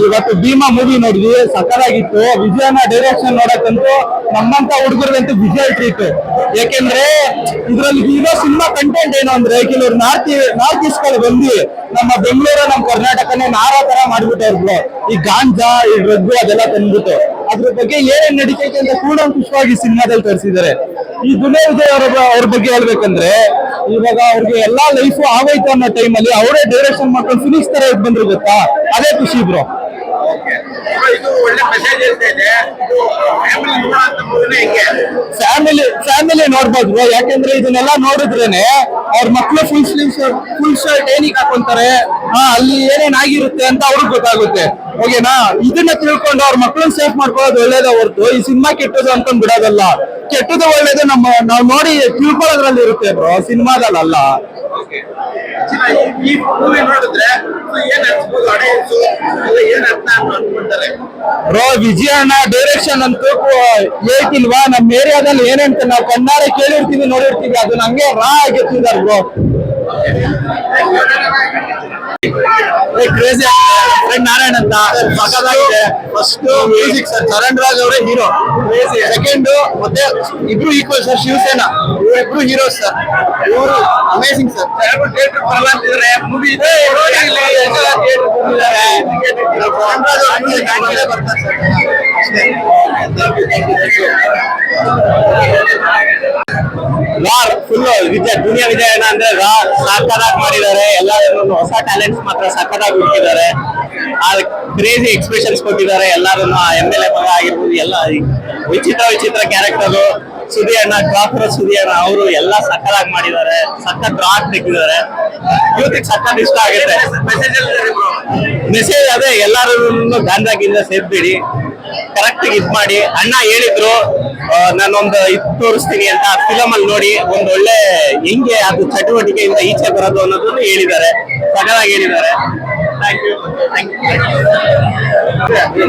ಇವತ್ತು ಭೀಮಾ ಮೂವಿ ನೋಡಿದ್ವಿ ಸಕಲಾಗಿತ್ತು ವಿಜಯನ ಡೈರೆಕ್ಷನ್ ನೋಡಕ್ಕಂತೂ ನಮ್ಮಂತ ಹುಡುಗರಿಗಂತೂ ವಿಜಯ್ ಟ್ರೀಟ್ ಯಾಕೆಂದ್ರೆ ಇದ್ರಲ್ಲಿ ಇರೋ ಸಿನಿಮಾ ಕಂಟೆಂಟ್ ಏನು ಅಂದ್ರೆ ಕೆಲವ್ರು ನಾರ್ತ್ ನಾರ್ತ್ ಈಸ್ಟ್ ಬಂದು ನಮ್ಮ ಬೆಂಗಳೂರು, ನಮ್ಮ ಕರ್ನಾಟಕನೇ ನಾರಾ ತರ ಮಾಡ್ಬಿಟ್ಟವ್ರು ಈ ಗಾಂಜಾ, ಈ ಡ್ರಗ್ ಅದೆಲ್ಲ ತಂದ್ಬಿಟ್ಟು. ಅದ್ರ ಬಗ್ಗೆ ಏನೇನ್ ನಡೀತೈತೆ ಅಂತ ಕೂಡಂಕುಷವಾಗಿ ಸಿನಿಮಾದಲ್ಲಿ ತೋರಿಸಿದ್ದಾರೆ. ಈ ದುನಿಯಾ ವಿಜಯ್ ಅವರ ಅವ್ರ ಬಗ್ಗೆ ಹೇಳ್ಬೇಕಂದ್ರೆ ಇವಾಗ ಅವ್ರಿಗೆ ಎಲ್ಲಾ ಲೈಫ್ ಆಗೋಯ್ತು ಅನ್ನೋ ಟೈಮಲ್ಲಿ ಅವರೇ ಡೈರೆಕ್ಷನ್ ಮಾಡ್ಕೊಂಡು ಫಿನಿಶ್ ತರ ಬಂದ್ರು ಗೊತ್ತಾ? ಅದೇ ಖುಷಿ ಬ್ರೋ ಫ್ಯಾಮಿಲಿ ಫ್ಯಾಮಿಲಿ ನೋಡ್ಬೋದು. ಯಾಕಂದ್ರೆ ಇದನ್ನೆಲ್ಲ ನೋಡಿದ್ರೇನೆ ಅವ್ರ ಮಕ್ಕಳು ಫುಲ್ ಸ್ಲೀವ್ಸ್ ಫುಲ್ ಶರ್ಟ್ ಏನಕ್ಕೆ ಹಾಕೊಂತಾರೆ? ಹಾ, ಅಲ್ಲಿ ಏನೇನ್ ಆಗಿರುತ್ತೆ ಅಂತ ಅವ್ರಿಗೆ ಗೊತ್ತಾಗುತ್ತೆ. ಓಕೆನಾ ಇದನ್ನ ತಿಳ್ಕೊಂಡು ಅವ್ರ ಮಕ್ಳನ್ನ ಸೇಫ್ ಮಾಡ್ಕೊಳ್ಳೋದು ಒಳ್ಳೇದ ಹೊರತು. ಈ ಸಿನಿಮಾ ಕೆಟ್ಟದು ಅನ್ಕೊಂಡ್ ಬಿಡೋದಲ್ಲ. ಕೆಟ್ಟದು ಒಳ್ಳೇದು ನಮ್ಮ ನಾವು ನೋಡಿ ತಿಳ್ಕೊಳ್ಳೋದ್ರಲ್ಲಿ ಇರುತ್ತೆ ಬ್ರೋ ಸಿನಿಮಾದಲ್ಲ ಈ ಮೂವಿ ನೋಡಿದ್ರೆ ಏನ್ ಅನ್ಸ್ಬೋದು ಆಡಿಯನ್ಸ್ ಏನ್ ಅರ್ಥ ಅಂತ ಅನ್ಕೊಂತಾರೆ ಬ್ರೋ ವಿಜಯಣ್ಣ ಡೈರೆಕ್ಷನ್ ಅಂತೂ ಹೇಳ್ತಿಲ್ವಾ? ನಮ್ಮ ಏರಿಯಾದಲ್ಲಿ ಏನಂತ ನಾವು ಕಣ್ಣಾರೆ ಕೇಳಿರ್ತೀವಿ ನೋಡಿರ್ತೀವಿ. ಅದು ಹಂಗೆ ರಾ ಆಗಿರ್ತಿದ್ದಾರೆ ಬ್ರೋ ಕ್ರೇಜಿ ನಾರಾಯಣ್ ಅಂತ ಸಖತ್ತಾಗಿದೆ first music sir Charan Raj ಅವರೇ ಹೀರೋ ಸೆಕೆಂಡ್ ಮತ್ತೆ ಇಬ್ರು ಈಕ್ವಲ್ ಸರ್ ಶಿವಸೇನಾ ಇವರಿಬ್ರು ಹೀರೋ ಸರ್ ಇವರು ಅಮೇಸಿಂಗ್ ಸರ್ ಥಿಯೇಟರ್ ಬರ್ತಾರೆ movie war full Vijaya Duniya Vijayanna ಅಂದ್ರೆ ರಾ ಸಾಕದಾಗಿ ಮಾಡಿದ್ದಾರೆ. ಎಲ್ಲರೂ ಹೊಸ ಟ್ಯಾಲೆಂಟ್ಸ್ ಮಾತ್ರ ಸಾಕದಾಗಿ ಹುಡುಕಿದ್ದಾರೆ. ಆ ಕ್ರೇಜಿ ಎಕ್ಸ್ಪ್ರೆಷನ್ಸ್ ಕೊಟ್ಟಿದ್ದಾರೆ. ಎಲ್ಲರೂ ಎಂ ಎಲ್ ಎ ಮಗ ಆಗಿರ್ಬೋದು. ಎಲ್ಲ ವಿಚಿತ್ರ ವಿಚಿತ್ರ ಕ್ಯಾರೆಕ್ಟರ್ ಸುದಿ ಅಣ್ಣ ಡ್ರಾಪರ್ ಸುದಿ ಅಣ್ಣ ಅವರು ಎಲ್ಲ ಸಕ್ಕದಾಗಿ ಮಾಡಿದ್ದಾರೆ. ಸಕ್ಕ ರಾಕ್ ತೆಗೆದಿದ್ದಾರೆ. ಯೂತಿಗೆ ಸಖತ್ ಇಷ್ಟ ಆಗುತ್ತೆ. ಮೆಸೇಜ್ ಅದೇ ಎಲ್ಲರೂ ಗಾಂಧಾಗಿಂದ ಸೇರ್ಬೇಡಿ. ಕರೆಕ್ಟ್ ಇದ್ ಮಾಡಿ. ಅಣ್ಣ ಹೇಳಿದ್ರು ಆ, ನಾನೊಂದು ಇದು ತೋರಿಸ್ತೀನಿ ಅಂತ ಫಿಲಮ್ ಅಲ್ಲಿ ನೋಡಿ, ಒಂದು ಒಳ್ಳೆ ಹೆಂಗೆ ಅದು ಚಟುವಟಿಕೆಯಿಂದ ಈಚೆ ಬರೋದು ಅನ್ನೋದನ್ನ ಹೇಳಿದ್ದಾರೆ. ಸಡನ್ನಾಗಿ ಹೇಳಿದ್ದಾರೆ. Thank you thank you